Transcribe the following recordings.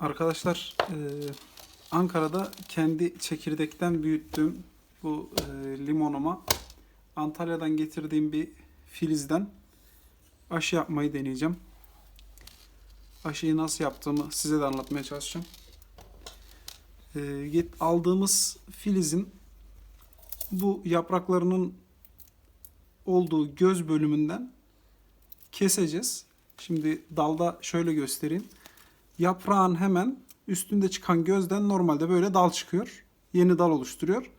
Arkadaşlar e, Ankara'da kendi çekirdekten büyüttüğüm bu e, limonuma Antalya'dan getirdiğim bir filizden aşı yapmayı deneyeceğim. Aşıyı nasıl yaptığımı size de anlatmaya çalışacağım. E, aldığımız filizin bu yapraklarının olduğu göz bölümünden keseceğiz. Şimdi dalda şöyle göstereyim. Yaprağın hemen üstünde çıkan gözden normalde böyle dal çıkıyor. Yeni dal oluşturuyor.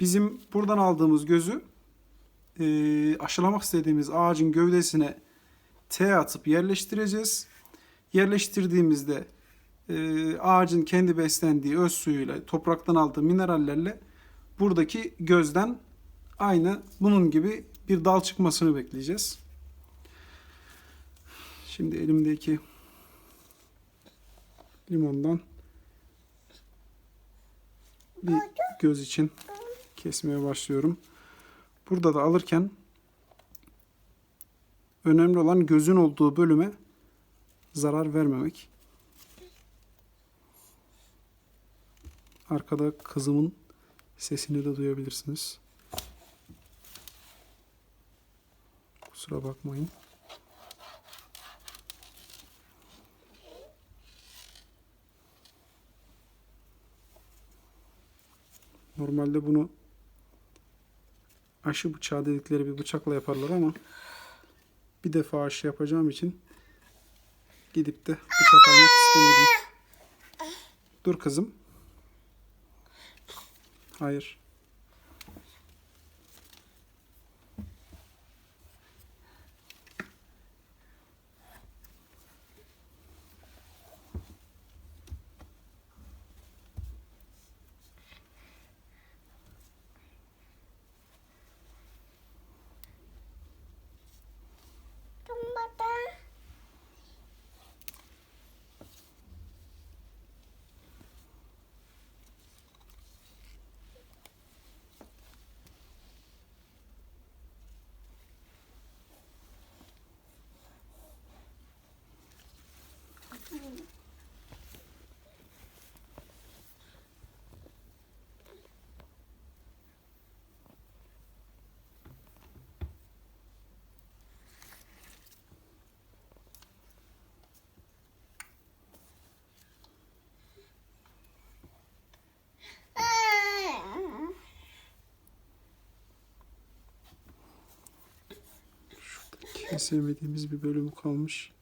Bizim buradan aldığımız gözü e, aşılamak istediğimiz ağacın gövdesine T atıp yerleştireceğiz. Yerleştirdiğimizde e, ağacın kendi beslendiği öz suyuyla, topraktan aldığı minerallerle buradaki gözden aynı bunun gibi bir dal çıkmasını bekleyeceğiz. Şimdi elimdeki limondan bir göz için kesmeye başlıyorum. Burada da alırken önemli olan gözün olduğu bölüme zarar vermemek. Arkada kızımın sesini de duyabilirsiniz. Kusura bakmayın. Normalde bunu aşı bıçağı dedikleri bir bıçakla yaparlar ama bir defa aşı yapacağım için gidip de bıçak almak istemedim. Dur kızım. Hayır. Kesemediğimiz bir bölümü kalmış.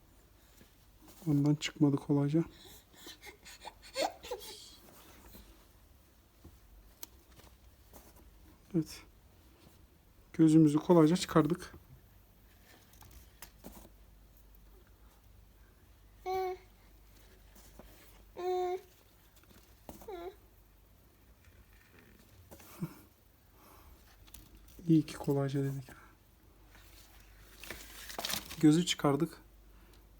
Ondan çıkmadı kolayca. Evet. Gözümüzü kolayca çıkardık. İyi ki kolayca dedik. Gözü çıkardık.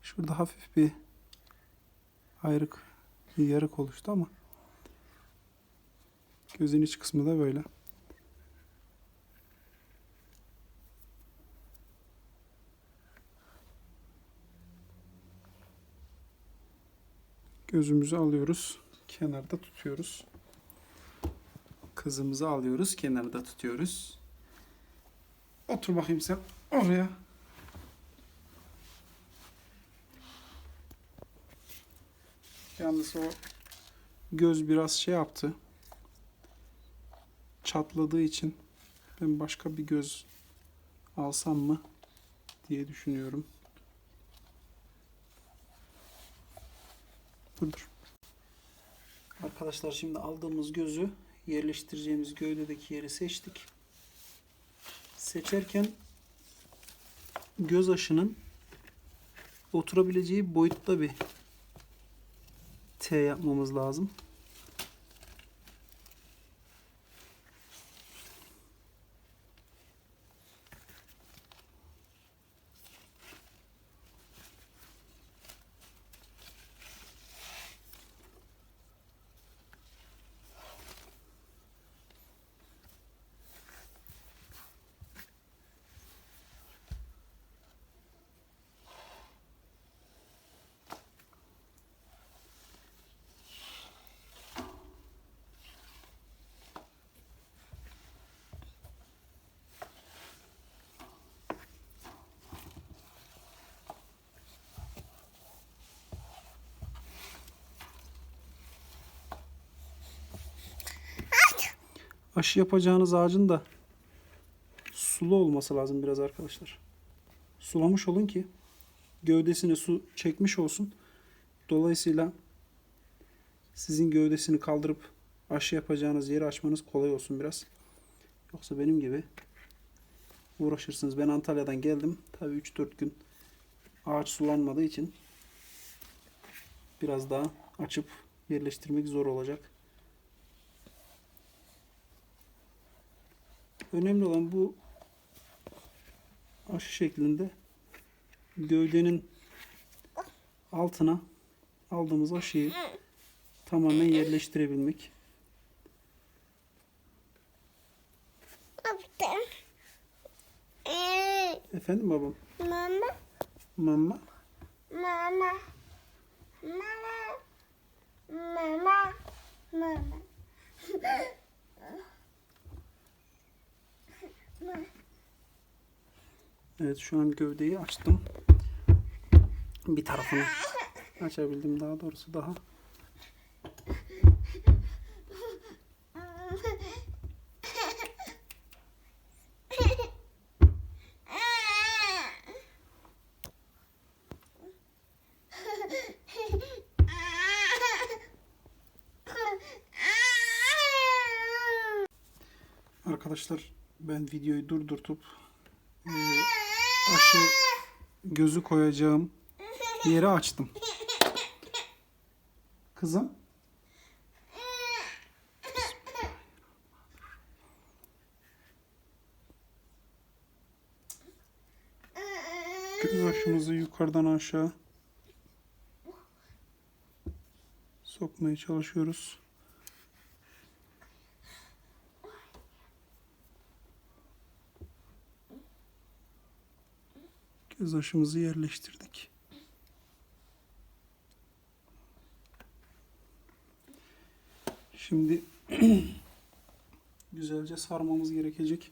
Şurada hafif bir ayrık, bir yarık oluştu ama gözün iç kısmı da böyle. Gözümüzü alıyoruz. Kenarda tutuyoruz. Kızımızı alıyoruz. Kenarda tutuyoruz. Otur bakayım sen oraya. Yalnız o göz biraz şey yaptı. Çatladığı için ben başka bir göz alsam mı diye düşünüyorum. Budur. Arkadaşlar şimdi aldığımız gözü yerleştireceğimiz gövdedeki yeri seçtik. Seçerken göz aşının oturabileceği boyutta bir T yapmamız lazım. Aşı yapacağınız ağacın da sulu olması lazım biraz arkadaşlar. Sulamış olun ki gövdesine su çekmiş olsun. Dolayısıyla sizin gövdesini kaldırıp aşı yapacağınız yeri açmanız kolay olsun biraz. Yoksa benim gibi uğraşırsınız. Ben Antalya'dan geldim. Tabii 3-4 gün ağaç sulanmadığı için biraz daha açıp yerleştirmek zor olacak. Önemli olan bu aşı şeklinde gövdenin altına aldığımız aşıyı tamamen yerleştirebilmek. Efendim babam? Mama, Mama. mama, mama, mama, mama. Evet şu an gövdeyi açtım. Bir tarafını açabildim daha doğrusu daha. Arkadaşlar ben videoyu durdurtup e, aşı gözü koyacağım yeri açtım. Kızım. Göz aşımızı yukarıdan aşağı sokmaya çalışıyoruz. Göz aşımızı yerleştirdik. Şimdi güzelce sarmamız gerekecek.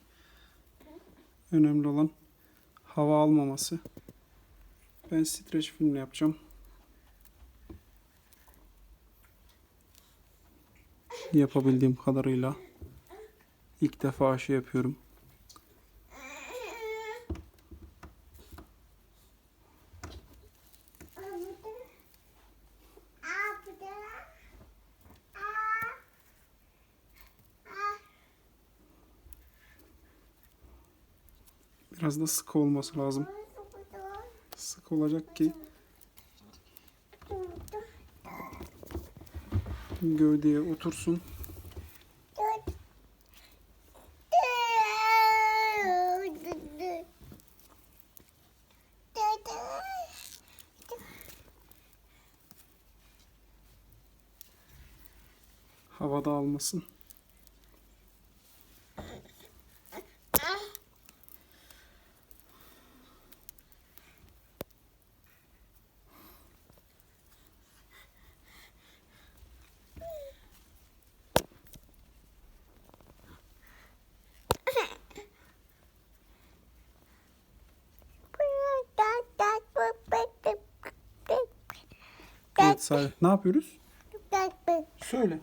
Önemli olan hava almaması. Ben streç filmle yapacağım. Yapabildiğim kadarıyla ilk defa aşı yapıyorum. Biraz da sıkı olması lazım. Sık olacak ki gövdeye otursun. Havada almasın. Evet Salih. Ne yapıyoruz? Söyle.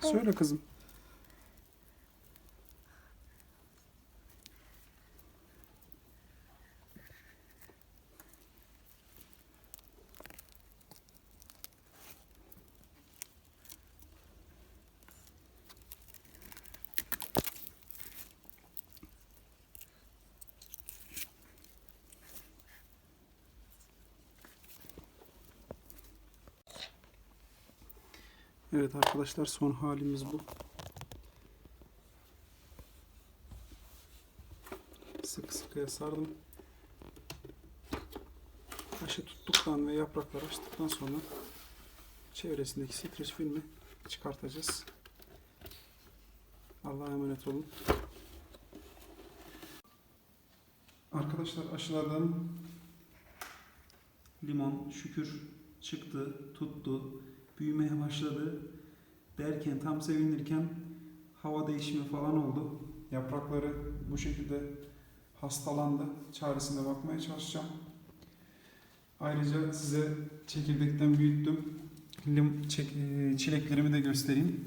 Söyle kızım. Evet arkadaşlar son halimiz bu. Sıkı sıkıya sardım. Aşı tuttuktan ve yaprakları açtıktan sonra çevresindeki streç filmi çıkartacağız. Allah'a emanet olun. Arkadaşlar aşılardan limon şükür çıktı, tuttu, büyümeye başladı derken tam sevinirken hava değişimi falan oldu. Yaprakları bu şekilde hastalandı. Çaresine bakmaya çalışacağım. Ayrıca size çekirdekten büyüttüm. Lim, çek- e, çileklerimi de göstereyim.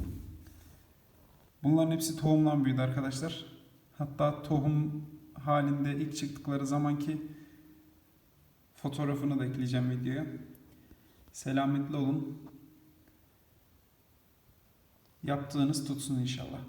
Bunların hepsi tohumdan büyüdü arkadaşlar. Hatta tohum halinde ilk çıktıkları zamanki fotoğrafını da ekleyeceğim videoya. Selametli olun. Yaptığınız tutsun inşallah.